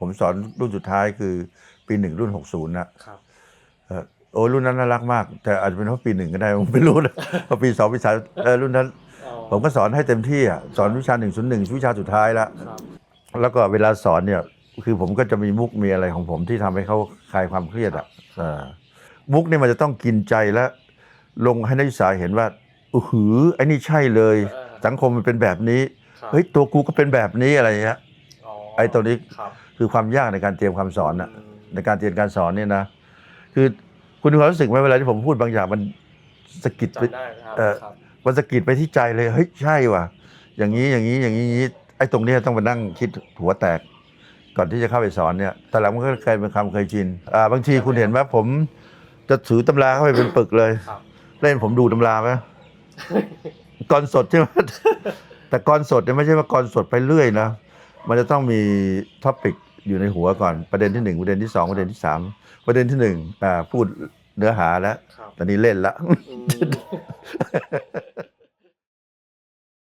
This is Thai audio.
ผมสอนรุ่นสุดท้ายคือปีหนึ่งรุ่นหกศูนย์นะครับเอ่อโอ้รุ่นนั้นน่ารักมาก แต่อาจจะเป็นเพราะปีหนึ่งก็ได้ผมไม่รู้นะเพราะปีสองปีสามเออรุ่นนั้นอ๋อผมก็สอนให้เต็มที่อะสอนวิชาหนึ่งศูนย์หนึ่งวิชาสุดท้ายละครับแล้วก็เวลาสอนเนี่ยคือผมก็จะมีมุกมีอะไรของผมที่ทำให้เขาคลายความเครียดอะเออมุกเนี่ยมันจะต้องกินใจและ ลงให้นักศึกษาเห็นว่าอือหือไอ้นี่ใช่เลยเออสังคมมันเป็นแบบนี้ครับเฮ้ยตัวกูก็เป็นแบบนี้อะไรอย่างเงี้ยอ๋อ ไอ้ตัวนี้ครับคือความยากในการเตรียมคำสอนอะอืมในการเรียนการสอนเนี่ยนะ คือคุณมีความรู้สึกไหมเวลาที่ผมพูดบางอย่างมันสะกิดไปจำได้ครับเอ่อครับ มันสะกิดไปที่ใจเลยเฮ้ยใช่ว่ะ อย่างนี้อย่างนี้อย่างนี้อย่างนี้ไอ้ตรงเนี้ยต้องมานั่งคิดหัวแตก ก่อนที่จะเข้าไปสอนเนี่ยแต่หลังมันก็กลายเป็นความเคยชินอ่าบางทีคุณเห็นไหมผมจะถือตำราเข้าไปเป็นปึกเลย ครับ เล่นผมดูตำราไหม กรสดใช่ไหม แต่กรสดเนี่ยไม่ใช่ว่ากรสดไปเรื่อยนะ มันจะต้องมีท็อปิกอยู่ในหัวก่อนประเด็นที่หนึ่งประเด็นที่สองประเด็นที่สามประเด็นที่หนึ่งอ่าพูดเนื้อหาแล้วครับตอนนี้เล่นละ อืม